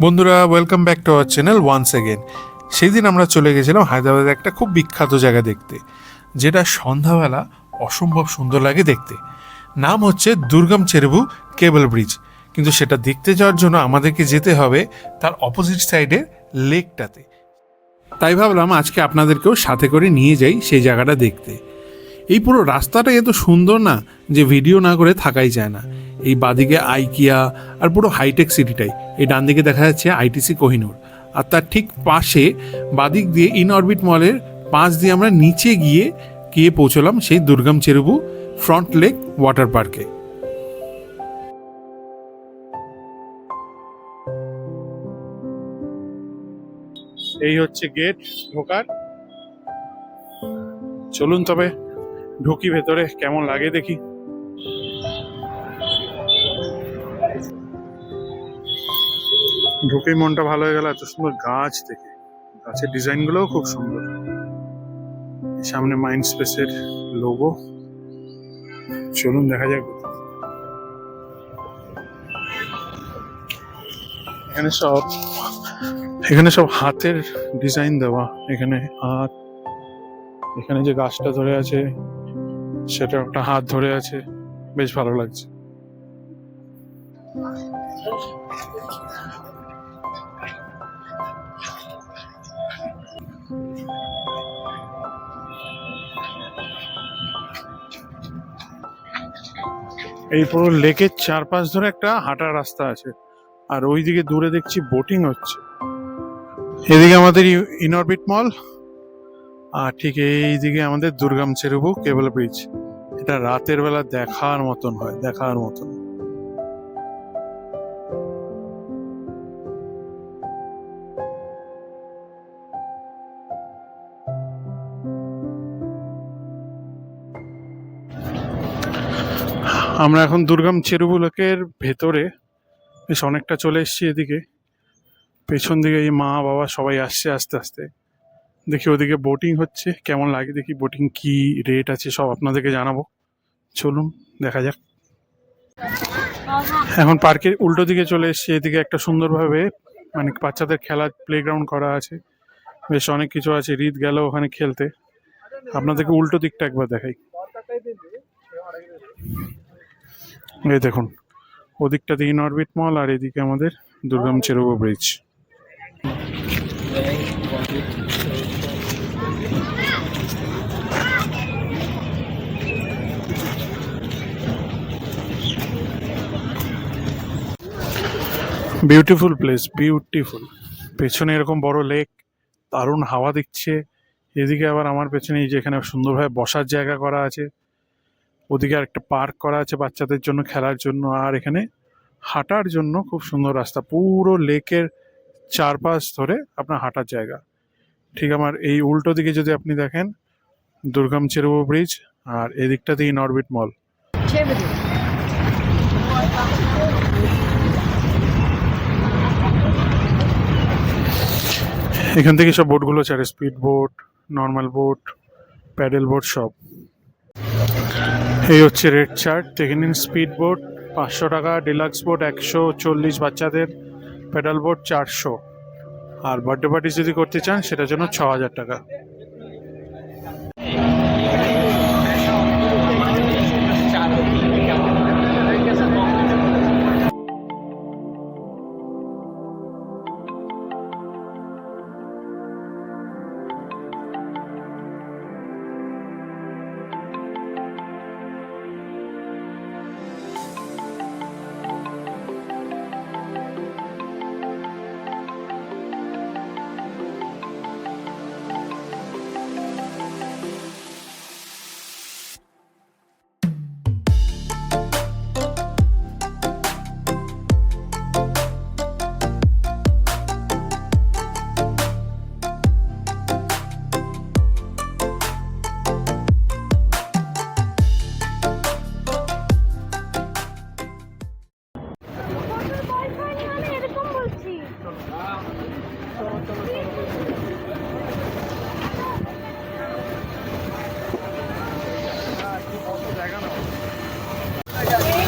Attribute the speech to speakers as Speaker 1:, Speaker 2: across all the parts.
Speaker 1: বন্ধুরা welcome back to our channel once again সেই দিন আমরা চলে গেছিলাম হায়দ্রাবাদের একটা খুব বিখ্যাত জায়গা দেখতে, যেটা সন্ধ্যাবেলা অসম্ভব সুন্দর লাগে দেখতে। নাম হচ্ছে দুর্গম চেরবু কেবল ব্রিজ। কিন্তু সেটা দেখতে যাওয়ার জন্য আমাদেরকে যেতে হবে তার অপোজিট সাইডের লেকটাতে তাই ভাবলাম আজকে আপনাদেরকেও সাথে করে নিয়ে যাই সেই জায়গাটা দেখতে। এই পুরো রাস্তাটা এত সুন্দর না যে ভিডিও না করে থাকাই যায় না। এই বাদিকে আইকিয়া আর পুরো হাইটেক সিটিটাই এই ডান দিকে দেখা যাচ্ছে আইটিসি কোহিনুর। আর তার ঠিক পাশে বাদিক দিয়ে ইন অরবিট মলের পাশ দিয়ে আমরা নিচে গিয়ে গিয়ে পৌঁছলাম সেই দুর্গম চেরুবু ফ্রন্ট লেক ওয়াটার পার্কে এই হচ্ছে গেট ঢোকার। চলুন তবে। ঢুকি ভেতরে, কেমন লাগে দেখি? ঢুকেই মনটা ভালো হয়ে গেল, এত সুন্দর গাছ দেখে। গাছের ডিজাইন ডিজাইনগুলোও খুব সুন্দর। সামনে মাইন্ড স্পেসের লোগো। চলুন, দেখা যাক। এখানে সব এখানে সব হাতের ডিজাইন দেওয়া, এখানে হাত, এখানে যে গাছটা ধরে আছে সেটা একটা হাত ধরে আছে। বেশ ভালো লাগছে। এই পুরো লেকের চারপাশ ধরে একটা হাঁটার রাস্তা আছে। আর ওইদিকে দূরে দেখছি বোটিং হচ্ছে। এদিকে আমাদের ইনরবিট মল আর ঠিক এই দিকে আমাদের দুর্গাম চেরুবু কেবল ব্রিজ এটা রাতের বেলা দেখার মতন হয়, দেখার মতন। আমরা এখন দুর্গম চেরুবু লেকের ভেতরে বেশ অনেকটা চলে এসেছি এদিকে। পেছন দিকে এই মা বাবা সবাই আসছে আস্তে আস্তে। দেখি ওদিকে বোটিং হচ্ছে। কেমন লাগে দেখি বোটিং কি রেট আছে সব আপনাদেরকে জানাব। চলুন, দেখা যাক। এখন পার্কের উল্টো দিকে চলে এসেছি, এদিকে একটা সুন্দরভাবে মানে বাচ্চাদের খেলার প্লেগ্রাউন্ড করা আছে। বেশ অনেক কিছু আছে, রিত গেল ওখানে খেলতে। আপনাদেরকে উল্টো দিকটা একবার দেখাই। এই দেখুন, ওদিকটা ওদিকটাতে ইনঅরবিট মল আর এদিকে আমাদের দুর্গম চেরুবো ব্রিজ বিউটিফুল প্লেস বিউটিফুল পেছনে এরকম বড় লেক দারুণ হাওয়া দিচ্ছে। এদিকে আবার আমার পেছনে এই যে এখানে সুন্দরভাবে বসার জায়গা করা আছে। ওদিকে আর একটা পার্ক করা আছে বাচ্চাদের জন্য খেলার জন্য। আর এখানে হাঁটার জন্য খুব সুন্দর রাস্তা। পুরো লেকের চারপাশ ধরে আপনার হাঁটার জায়গা। ঠিক আমার এই উল্টো দিকে যদি আপনি দেখেন, দুর্গম চেরুবো ব্রিজ আর এদিকটাতে ইনঅরবিট মল এখান থেকে সব বোটগুলো ছাড়ে speed boat normal boat paddle boat সব। এই হচ্ছে রেড চার্ট দেখে নিন স্পিড বোট পাঁচশো টাকা ডিলাক্স বোট একশো চল্লিশ বাচ্চাদের প্যাডেল বোট চারশো। আর বার্থডে পার্টি যদি করতে চান, সেটার জন্য ছ হাজার টাকা।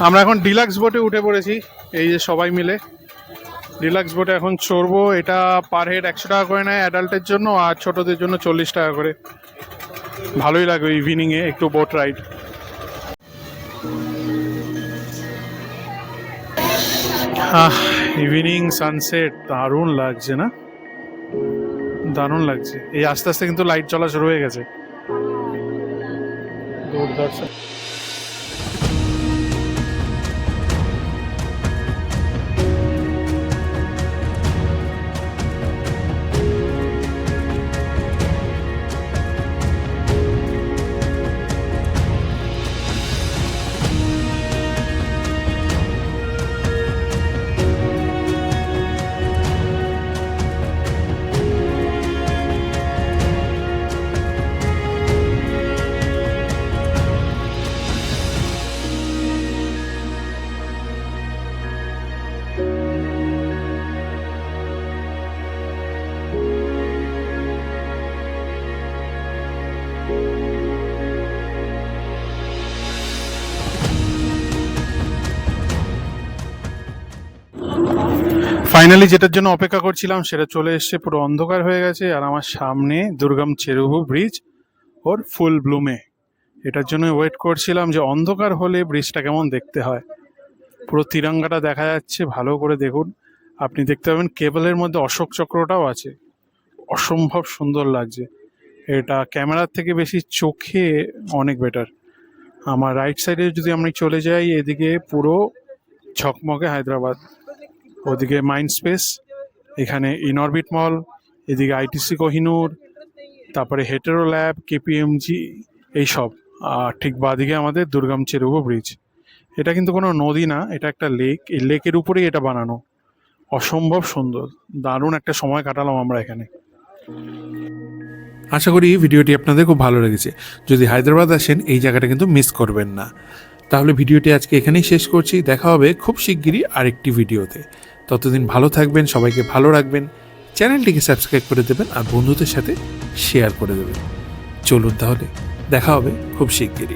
Speaker 1: আমরা এখন ডিলাক্স বোটে উঠে পড়েছি, এই যে সবাই মিলে। ডিলাক্স বোটে এখন চড়বো, এটা পার হেড একশো টাকা করে নেয় অ্যাডাল্টের জন্য আর ছোটদের জন্য চল্লিশ টাকা করে। ভালোই লাগবে ইভিনিংয়ে একটু বোট রাইড ইভিনিং সানসেট দারুণ লাগছে না? দারুণ লাগছে। এই আস্তে আস্তে কিন্তু লাইট চলা শুরু হয়ে গেছে। দূরদর্শন। ফাইনালি যেটার জন্য অপেক্ষা করছিলাম সেটা চলে এসছে, পুরো অন্ধকার হয়ে গেছে, আর আমার সামনে দুর্গম চেরুহু ব্রিজ ওর ফুল ব্লুমে। এটার জন্য ওয়েট করছিলাম যে অন্ধকার হলে ব্রিজটা কেমন দেখতে হয়। পুরো তিরঙ্গাটা দেখা যাচ্ছে, ভালো করে দেখুন। আপনি দেখতে পাবেন কেবলের মধ্যে অশোক চক্রটাও আছে। অসম্ভব সুন্দর লাগছে। এটা ক্যামেরার থেকে বেশি চোখে অনেক বেটার আমার রাইট সাইডে যদি আমি চলে যাই, এদিকে পুরো ঝকমকে হায়দ্রাবাদ। ওদিকে মাইন্ড স্পেস, এখানে ইনঅরবিট মল, এদিকে আইটিসি কোহিনুর, তারপরে হেটেরো ল্যাব, কেপিএমজি, এইসব। আর ঠিক বাদিকে আমাদের দুর্গম চেরুগো ব্রিজ। এটা কিন্তু কোনো নদী না, এটা একটা লেক। এই লেকের উপরেই এটা বানানো। অসম্ভব সুন্দর। দারুণ একটা সময় কাটালাম আমরা এখানে। আশা করি ভিডিওটি আপনাদের খুব ভালো লেগেছে। যদি হায়দ্রাবাদ আসেন, এই জায়গাটা কিন্তু মিস করবেন না। তাহলে ভিডিওটি আজকে এখানেই শেষ করছি। দেখা হবে খুব শিগগিরই আরেকটি ভিডিওতে। ততদিন ভালো থাকবেন, সবাইকে ভালো রাখবেন। চ্যানেলটিকে সাবস্ক্রাইব করে দেবেন আর বন্ধুদের সাথে শেয়ার করে দেবেন। চলুন তাহলে, দেখা হবে খুব শিগগিরই।